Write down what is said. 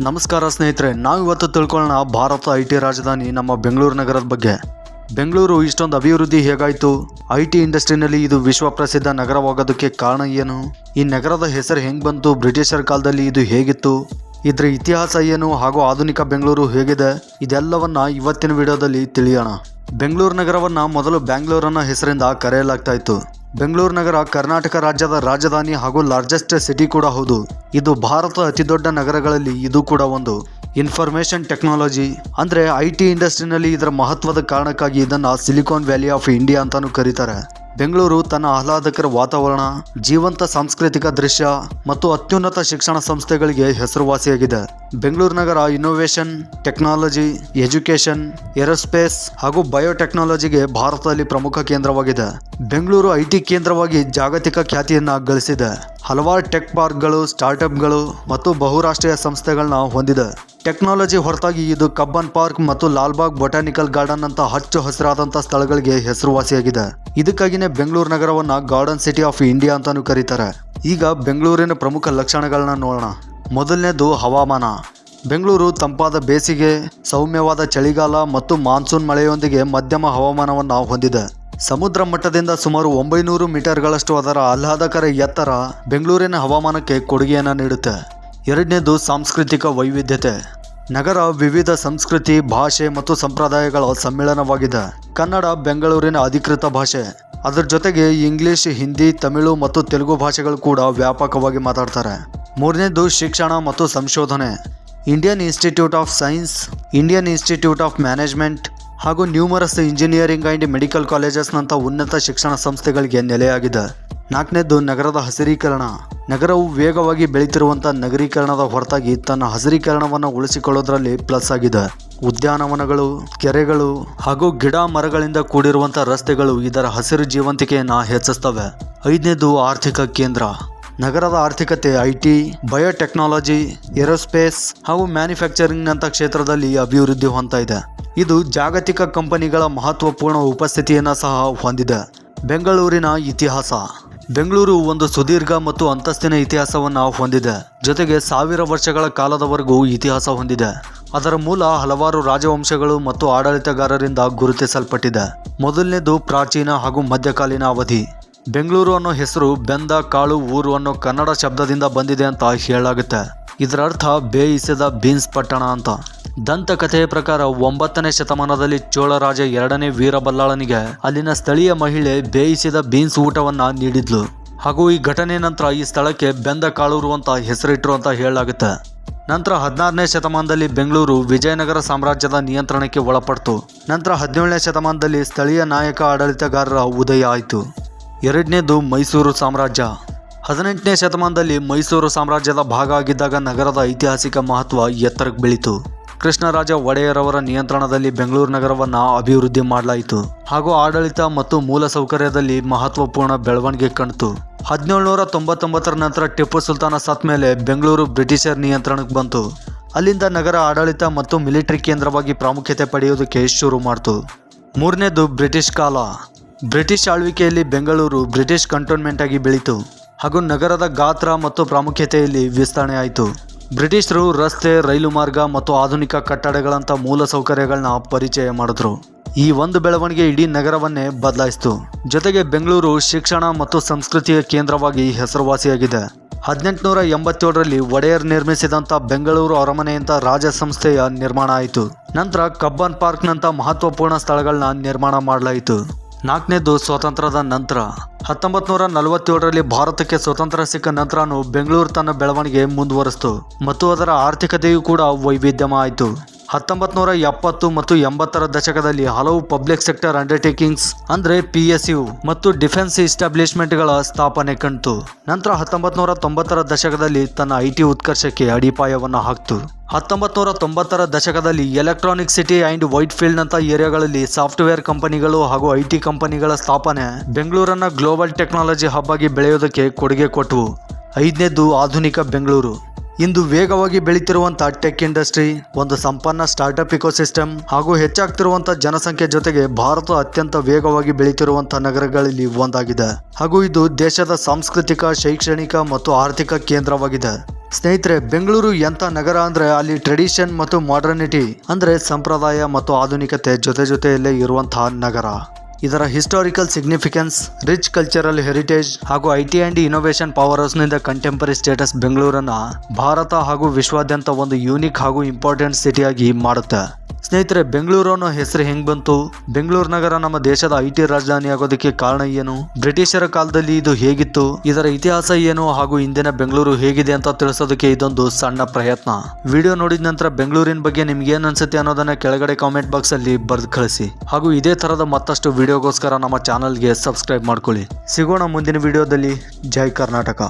ನಮಸ್ಕಾರ ಸ್ನೇಹಿತರೆ, ನಾವು ಇವತ್ತು ತಿಳ್ಕೊಳ್ಳೋಣ ಭಾರತ ಐ ಟಿ ರಾಜಧಾನಿ ನಮ್ಮ ಬೆಂಗಳೂರು ನಗರದ ಬಗ್ಗೆ. ಬೆಂಗಳೂರು ಇಷ್ಟೊಂದು ಅಭಿವೃದ್ಧಿ ಹೇಗಾಯಿತು? ಐ ಟಿ ಇಂಡಸ್ಟ್ರಿನಲ್ಲಿ ಇದು ವಿಶ್ವ ಪ್ರಸಿದ್ಧ ನಗರವಾಗೋದಕ್ಕೆ ಕಾರಣ ಏನು? ಈ ನಗರದ ಹೆಸರು ಹೆಂಗೆ ಬಂತು? ಬ್ರಿಟಿಷರ ಕಾಲದಲ್ಲಿ ಇದು ಹೇಗಿತ್ತು? ಇದರ ಇತಿಹಾಸ ಏನು? ಹಾಗೂ ಆಧುನಿಕ ಬೆಂಗಳೂರು ಹೇಗಿದೆ? ಇದೆಲ್ಲವನ್ನ ಇವತ್ತಿನ ವಿಡಿಯೋದಲ್ಲಿ ತಿಳಿಯೋಣ. ಬೆಂಗಳೂರು ನಗರವನ್ನು ಮೊದಲು ಬ್ಯಾಂಗ್ಳೂರನ್ನ ಹೆಸರಿಂದ ಕರೆಯಲಾಗ್ತಾ ಇತ್ತು. ಬೆಂಗಳೂರು ನಗರ ಕರ್ನಾಟಕ ರಾಜ್ಯದ ರಾಜಧಾನಿ ಹಾಗೂ ಲಾರ್ಜೆಸ್ಟ್ ಸಿಟಿ ಕೂಡ ಹೌದು. ಇದು ಭಾರತದ ಅತಿದೊಡ್ಡ ನಗರಗಳಲ್ಲಿ ಇದು ಕೂಡ ಒಂದು. ಇನ್ಫಾರ್ಮೇಷನ್ ಟೆಕ್ನಾಲಜಿ ಅಂದ್ರೆ ಐ ಟಿ ಇಂಡಸ್ಟ್ರಿನಲ್ಲಿ ಇದರ ಮಹತ್ವದ ಕಾರಣಕ್ಕಾಗಿ ಇದನ್ನು ಸಿಲಿಕಾನ್ ವ್ಯಾಲಿ ಆಫ್ ಇಂಡಿಯಾ ಅಂತಾನೂ ಕರೀತಾರೆ. ಬೆಂಗಳೂರು ತನ್ನ ಆಹ್ಲಾದಕರ ವಾತಾವರಣ, ಜೀವಂತ ಸಾಂಸ್ಕೃತಿಕ ದೃಶ್ಯ ಮತ್ತು ಅತ್ಯುನ್ನತ ಶಿಕ್ಷಣ ಸಂಸ್ಥೆಗಳಿಗೆ ಹೆಸರುವಾಸಿಯಾಗಿದೆ. ಬೆಂಗಳೂರು ನಗರ ಇನ್ನೋವೇಷನ್ ಟೆಕ್ನಾಲಜಿ ಎಜುಕೇಷನ್ ಏರೋಸ್ಪೇಸ್ ಹಾಗೂ ಬಯೋಟೆಕ್ನಾಲಜಿಗೆ ಭಾರತದಲ್ಲಿ ಪ್ರಮುಖ ಕೇಂದ್ರವಾಗಿದೆ. ಬೆಂಗಳೂರು ಐಟಿ ಕೇಂದ್ರವಾಗಿ ಜಾಗತಿಕ ಖ್ಯಾತಿಯನ್ನು ಗಳಿಸಿದೆ. ಹಲವಾರು ಟೆಕ್ ಪಾರ್ಕ್ಗಳು ಸ್ಟಾರ್ಟ್ಅಪ್ಗಳು ಮತ್ತು ಬಹುರಾಷ್ಟ್ರೀಯ ಸಂಸ್ಥೆಗಳನ್ನ ಹೊಂದಿದೆ. ಟೆಕ್ನಾಲಜಿ ಹೊರತಾಗಿ ಇದು ಕಬ್ಬನ್ ಪಾರ್ಕ್ ಮತ್ತು ಲಾಲ್ಬಾಗ್ ಬೊಟಾನಿಕಲ್ ಗಾರ್ಡನ್ ಅಂತ ಹಚ್ಚು ಹಸಿರಾದಂಥ ಸ್ಥಳಗಳಿಗೆ ಹೆಸರುವಾಸಿಯಾಗಿದೆ. ಇದಕ್ಕಾಗಿನೇ ಬೆಂಗಳೂರು ನಗರವನ್ನ ಗಾರ್ಡನ್ ಸಿಟಿ ಆಫ್ ಇಂಡಿಯಾ ಅಂತಾನೂ ಕರೀತಾರೆ. ಈಗ ಬೆಂಗಳೂರಿನ ಪ್ರಮುಖ ಲಕ್ಷಣಗಳನ್ನ ನೋಡೋಣ. ಮೊದಲನೇದು ಹವಾಮಾನ. ಬೆಂಗಳೂರು ತಂಪಾದ ಬೇಸಿಗೆ, ಸೌಮ್ಯವಾದ ಚಳಿಗಾಲ ಮತ್ತು ಮಾನ್ಸೂನ್ ಮಳೆಯೊಂದಿಗೆ ಮಧ್ಯಮ ಹವಾಮಾನವನ್ನು ಹೊಂದಿದೆ. ಸಮುದ್ರ ಮಟ್ಟದಿಂದ ಸುಮಾರು ಒಂಬೈನೂರು ಮೀಟರ್ಗಳಷ್ಟು ಅದರ ಆಹ್ಲಾದಕರ ಎತ್ತರ ಬೆಂಗಳೂರಿನ ಹವಾಮಾನಕ್ಕೆ ಕೊಡುಗೆಯನ್ನು ನೀಡುತ್ತೆ. ಎರಡನೇದು ಸಾಂಸ್ಕೃತಿಕ ವೈವಿಧ್ಯತೆ. ನಗರ ವಿವಿಧ ಸಂಸ್ಕೃತಿ, ಭಾಷೆ ಮತ್ತು ಸಂಪ್ರದಾಯಗಳ ಸಮ್ಮೇಳನವಾಗಿದೆ. ಕನ್ನಡ ಬೆಂಗಳೂರಿನ ಅಧಿಕೃತ ಭಾಷೆ. ಅದರ ಜೊತೆಗೆ ಇಂಗ್ಲಿಷ್, ಹಿಂದಿ, ತಮಿಳು ಮತ್ತು ತೆಲುಗು ಭಾಷೆಗಳು ಕೂಡ ವ್ಯಾಪಕವಾಗಿ ಮಾತಾಡ್ತಾರೆ. ಮೂರನೇದು ಶಿಕ್ಷಣ ಮತ್ತು ಸಂಶೋಧನೆ Indian Institute of Science Indian Institute of Management ಹಾಗೂ ನ್ಯೂಮರಸ್ ಇಂಜಿನಿಯರಿಂಗ್ ಆ್ಯಂಡ್ ಮೆಡಿಕಲ್ ಕಾಲೇಜಸ್ನಂಥ ಉನ್ನತ ಶಿಕ್ಷಣ ಸಂಸ್ಥೆಗಳಿಗೆ ನೆಲೆಯಾಗಿದೆ. ನಾಲ್ಕನೇದು ನಗರದ ಹಸಿರೀಕರಣ, ನಗರವು ವೇಗವಾಗಿ ಬೆಳೀತಿರುವಂಥ ನಗರೀಕರಣದ ಹೊರತಾಗಿ ತನ್ನ ಹಸಿರೀಕರಣವನ್ನು ಉಳಿಸಿಕೊಳ್ಳೋದ್ರಲ್ಲಿ ಪ್ಲಸ್ ಆಗಿದೆ. ಉದ್ಯಾನವನಗಳು, ಕೆರೆಗಳು ಹಾಗೂ ಗಿಡ ಮರಗಳಿಂದ ಕೂಡಿರುವಂಥ ರಸ್ತೆಗಳು ಇದರ ಹಸಿರು ಜೀವಂತಿಕೆಯನ್ನು ಹೆಚ್ಚಿಸ್ತವೆ. ಐದನೇದು ಆರ್ಥಿಕ ಕೇಂದ್ರ ನಗರದ ಆರ್ಥಿಕತೆ ಐ ಟಿ ಬಯೋಟೆಕ್ನಾಲಜಿ ಏರೋಸ್ಪೇಸ್ ಹಾಗೂ ಮ್ಯಾನುಫ್ಯಾಕ್ಚರಿಂಗ್ನಂಥ ಕ್ಷೇತ್ರದಲ್ಲಿ ಅಭಿವೃದ್ಧಿ ಹೊಂದ್ತಾ ಇದೆ. ಇದು ಜಾಗತಿಕ ಕಂಪನಿಗಳ ಮಹತ್ವಪೂರ್ಣ ಉಪಸ್ಥಿತಿಯನ್ನು ಸಹ ಹೊಂದಿದೆ. ಬೆಂಗಳೂರಿನ ಇತಿಹಾಸ. ಬೆಂಗಳೂರು ಒಂದು ಸುದೀರ್ಘ ಮತ್ತು ಅಂತಸ್ತಿನ ಇತಿಹಾಸವನ್ನು ಹೊಂದಿದೆ. ಜೊತೆಗೆ ಸಾವಿರ ವರ್ಷಗಳ ಕಾಲದವರೆಗೂ ಇತಿಹಾಸ ಹೊಂದಿದೆ. ಅದರ ಮೂಲ ಹಲವಾರು ರಾಜವಂಶಗಳು ಮತ್ತು ಆಡಳಿತಗಾರರಿಂದ ಗುರುತಿಸಲ್ಪಟ್ಟಿದೆ. ಮೊದಲನೇದು ಪ್ರಾಚೀನ ಹಾಗೂ ಮಧ್ಯಕಾಲೀನ ಅವಧಿ. ಬೆಂಗಳೂರು ಅನ್ನೋ ಹೆಸರು ಬೆಂದ, ಕಾಳು, ಊರು ಅನ್ನೋ ಕನ್ನಡ ಶಬ್ದದಿಂದ ಬಂದಿದೆ ಅಂತ ಹೇಳಲಾಗುತ್ತೆ. ಇದರ ಅರ್ಥ ಬೇಯಿಸಿದ ಬೀನ್ಸ್ ಪಟ್ಟಣ ಅಂತ. ದಂತಕಥೆಯ ಪ್ರಕಾರ ಒಂಬತ್ತನೇ ಶತಮಾನದಲ್ಲಿ ಚೋಳರಾಜ ಎರಡನೇ ವೀರಬಲ್ಲಾಳನಿಗೆ ಅಲ್ಲಿನ ಸ್ಥಳೀಯ ಮಹಿಳೆ ಬೇಯಿಸಿದ ಬೀನ್ಸ್ ಊಟವನ್ನು ನೀಡಿದ್ಲು. ಹಾಗೂ ಈ ಘಟನೆ ನಂತರ ಈ ಸ್ಥಳಕ್ಕೆ ಬೆಂದ, ಕಾಳೂರು ಅಂತ ಹೆಸರಿಟ್ಟರು ಅಂತ ಹೇಳಲಾಗುತ್ತೆ. ನಂತರ ಹದಿನಾರನೇ ಶತಮಾನದಲ್ಲಿ ಬೆಂಗಳೂರು ವಿಜಯನಗರ ಸಾಮ್ರಾಜ್ಯದ ನಿಯಂತ್ರಣಕ್ಕೆ ಒಳಪಡ್ತು. ನಂತರ ಹದಿನೇಳನೇ ಶತಮಾನದಲ್ಲಿ ಸ್ಥಳೀಯ ನಾಯಕ ಆಡಳಿತಗಾರರ ಉದಯ ಆಯಿತು. ಎರಡನೇದು ಮೈಸೂರು ಸಾಮ್ರಾಜ್ಯ. ಹದಿನೆಂಟನೇ ಶತಮಾನದಲ್ಲಿ ಮೈಸೂರು ಸಾಮ್ರಾಜ್ಯದ ಭಾಗ ಆಗಿದ್ದಾಗ ನಗರದ ಐತಿಹಾಸಿಕ ಮಹತ್ವ ಎತ್ತರಕ್ಕೆ ಬೆಳೀತು. ಕೃಷ್ಣರಾಜ ಒಡೆಯರವರ ನಿಯಂತ್ರಣದಲ್ಲಿ ಬೆಂಗಳೂರು ನಗರವನ್ನು ಅಭಿವೃದ್ಧಿ ಮಾಡಲಾಯಿತು. ಹಾಗೂ ಆಡಳಿತ ಮತ್ತು ಮೂಲಸೌಕರ್ಯದಲ್ಲಿ ಮಹತ್ವಪೂರ್ಣ ಬೆಳವಣಿಗೆ ಕಣ್ತು ಹದಿನೇಳುನೂರ ತೊಂಬತ್ತೊಂಬತ್ತರ ನಂತರ ಟಿಪ್ಪು ಸುಲ್ತಾನ ಸತ್ ಮೇಲೆ ಬೆಂಗಳೂರು ಬ್ರಿಟಿಷರ್ ನಿಯಂತ್ರಣಕ್ಕೆ ಬಂತು. ಅಲ್ಲಿಂದ ನಗರ ಆಡಳಿತ ಮತ್ತು ಮಿಲಿಟರಿ ಕೇಂದ್ರವಾಗಿ ಪ್ರಾಮುಖ್ಯತೆ ಪಡೆಯುವುದಕ್ಕೆ ಶುರು ಮಾಡಿತು. ಮೂರನೇದು ಬ್ರಿಟಿಷ್ ಕಾಲ. ಬ್ರಿಟಿಷ್ ಆಳ್ವಿಕೆಯಲ್ಲಿ ಬೆಂಗಳೂರು ಬ್ರಿಟಿಷ್ ಕಂಟೋನ್ಮೆಂಟ್ ಆಗಿ ಬೆಳೀತು ಹಾಗೂ ನಗರದ ಗಾತ್ರ ಮತ್ತು ಪ್ರಾಮುಖ್ಯತೆಯಲ್ಲಿ ವಿಸ್ತರಣೆ ಆಯಿತು ಬ್ರಿಟಿಷರು ರಸ್ತೆ, ರೈಲು ಮಾರ್ಗ ಮತ್ತು ಆಧುನಿಕ ಕಟ್ಟಡಗಳಂಥ ಮೂಲ ಸೌಕರ್ಯಗಳನ್ನ ಪರಿಚಯ ಮಾಡಿದ್ರು. ಈ ಒಂದು ಬೆಳವಣಿಗೆ ಇಡೀ ನಗರವನ್ನೇ ಬದಲಾಯಿಸಿತು. ಜೊತೆಗೆ ಬೆಂಗಳೂರು ಶಿಕ್ಷಣ ಮತ್ತು ಸಂಸ್ಕೃತಿಯ ಕೇಂದ್ರವಾಗಿ ಹೆಸರುವಾಸಿಯಾಗಿದೆ. ಹದಿನೆಂಟುನೂರ ಎಂಬತ್ತೇಳರಲ್ಲಿ ಒಡೆಯರ್ ನಿರ್ಮಿಸಿದಂಥ ಬೆಂಗಳೂರು ಅರಮನೆಯಂಥ ರಾಜ ಸಂಸ್ಥೆಯ ನಿರ್ಮಾಣ ಆಯಿತು. ನಂತರ ಕಬ್ಬನ್ ಪಾರ್ಕ್ನಂಥ ಮಹತ್ವಪೂರ್ಣ ಸ್ಥಳಗಳನ್ನ ನಿರ್ಮಾಣ ಮಾಡಲಾಯಿತು. ನಾಲ್ಕನೇದು ಸ್ವಾತಂತ್ರ್ಯದ ನಂತರ ಹತ್ತೊಂಬತ್ತು ನೂರ ನಲವತ್ತೇಳರಲ್ಲಿ ಭಾರತಕ್ಕೆ ಸ್ವತಂತ್ರ ಸಿಕ್ಕ ನಂತರನೂ ಬೆಂಗಳೂರು ತನ್ನ ಬೆಳವಣಿಗೆ ಮುಂದುವರೆಸ್ತು ಮತ್ತು ಅದರ ಆರ್ಥಿಕತೆಯೂ ಕೂಡ ವೈವಿಧ್ಯಮ ಆಯಿತು. ಹತ್ತೊಂಬತ್ತು ನೂರ ಎಪ್ಪತ್ತು ಮತ್ತು ಎಂಬತ್ತರ ದಶಕದಲ್ಲಿ ಹಲವು ಪಬ್ಲಿಕ್ ಸೆಕ್ಟರ್ ಅಂಡರ್ಟೇಕಿಂಗ್ಸ್, ಅಂದ್ರೆ ಪಿ ಎಸ್ ಯು ಮತ್ತು ಡಿಫೆನ್ಸ್ ಇಸ್ಟಾಬ್ಲಿಷ್ಮೆಂಟ್ಗಳ ಸ್ಥಾಪನೆ ಕಂಡಿತು ನಂತರ ಹತ್ತೊಂಬತ್ತು ನೂರ ತೊಂಬತ್ತರ ದಶಕದಲ್ಲಿ ತನ್ನ ಐಟಿ ಉತ್ಕರ್ಷಕ್ಕೆ ಅಡಿಪಾಯವನ್ನು ಹಾಕ್ತು. ಹತ್ತೊಂಬತ್ತು ನೂರ ತೊಂಬತ್ತರ ದಶಕದಲ್ಲಿ electronic city and white field ನಂತ ಏರಿಯಾಗಳಲ್ಲಿ ಸಾಫ್ಟ್ವೇರ್ ಕಂಪನಿಗಳು ಹಾಗೂ ಐಟಿ ಕಂಪನಿಗಳ ಸ್ಥಾಪನೆ ಬೆಂಗಳೂರನ್ನ ಗ್ಲೋಬಲ್ ಟೆಕ್ನಾಲಜಿ ಹಬ್ ಆಗಿ ಬೆಳೆಯೋದಕ್ಕೆ ಕೊಡುಗೆ ಕೊಟ್ಟವು ಐದನೇದು ಆಧುನಿಕ ಬೆಂಗಳೂರು. ಇಂದು ವೇಗವಾಗಿ ಬೆಳೀತಿರುವಂತಹ ಟೆಕ್ ಇಂಡಸ್ಟ್ರಿ ಒಂದು ಸಂಪನ್ನ ಸ್ಟಾರ್ಟ್ಅಪ್ ಇಕೋಸಿಸ್ಟಮ್ ಹಾಗೂ ಹೆಚ್ಚಾಗ್ತಿರುವಂತಹ ಜನಸಂಖ್ಯೆ ಜೊತೆಗೆ ಭಾರತ ಅತ್ಯಂತ ವೇಗವಾಗಿ ಬೆಳೀತಿರುವಂತಹ ನಗರಗಳಲ್ಲಿ ಒಂದಾಗಿದೆ. ಹಾಗೂ ಇದು ದೇಶದ ಸಾಂಸ್ಕೃತಿಕ, ಶೈಕ್ಷಣಿಕ ಮತ್ತು ಆರ್ಥಿಕ ಕೇಂದ್ರವಾಗಿದೆ. ಸ್ನೇಹಿತರೆ, ಬೆಂಗಳೂರು ಎಂಥ ನಗರ ಅಂದರೆ ಅಲ್ಲಿ ಟ್ರೆಡಿಷನ್ ಮತ್ತು ಮಾಡರ್ನಿಟಿ ಅಂದರೆ ಸಂಪ್ರದಾಯ ಮತ್ತು ಆಧುನಿಕತೆ ಜೊತೆ ಜೊತೆಯಲ್ಲೇ ಇರುವಂತಹ ನಗರ. ಇದರ historical significance rich cultural heritage ಹಾಗೂ I T and innovation power ಹೌಸ್ನಿಂದ contemporary status ಬೆಂಗಳೂರನ್ನ ಭಾರತ ಹಾಗೂ ವಿಶ್ವಾದ್ಯಂತ ಒಂದು ಯೂನಿಕ್ ಹಾಗೂ ಇಂಪಾರ್ಟೆಂಟ್ ಸಿಟಿಯಾಗಿ ಮಾಡುತ್ತೆ ಸ್ನೇಹಿತರೆ, ಬೆಂಗಳೂರು ಅನ್ನೋ ಹೆಸರು ಹೆಂಗ್ ಬಂತು? ಬೆಂಗಳೂರು ನಗರ ನಮ್ಮ ದೇಶದ ಐ ಟಿ ರಾಜಧಾನಿ ಆಗೋದಕ್ಕೆ ಕಾರಣ ಏನು? ಬ್ರಿಟಿಷರ ಕಾಲದಲ್ಲಿ ಇದು ಹೇಗಿತ್ತು? ಇದರ ಇತಿಹಾಸ ಏನು? ಹಾಗೂ ಇಂದಿನ ಬೆಂಗಳೂರು ಹೇಗಿದೆ ಅಂತ ತಿಳಿಸೋದಕ್ಕೆ ಇದೊಂದು ಸಣ್ಣ ಪ್ರಯತ್ನ. ವಿಡಿಯೋ ನೋಡಿದ ನಂತರ ಬೆಂಗಳೂರಿನ ಬಗ್ಗೆ ನಿಮ್ಗೆ ಏನ್ ಅನ್ಸುತ್ತೆ ಅನ್ನೋದನ್ನ ಕೆಳಗಡೆ ಕಾಮೆಂಟ್ ಬಾಕ್ಸ್ ಅಲ್ಲಿ ಬರೆದು ಕಳಿಸಿ. ಹಾಗೂ ಇದೇ ತರದ ಮತ್ತಷ್ಟು ವಿಡಿಯೋಗೋಸ್ಕರ ನಮ್ಮ ಚಾನಲ್ಗೆ ಸಬ್ಸ್ಕ್ರೈಬ್ ಮಾಡ್ಕೊಳ್ಳಿ. ಸಿಗೋಣ ಮುಂದಿನ ವಿಡಿಯೋದಲ್ಲಿ. ಜೈ ಕರ್ನಾಟಕ.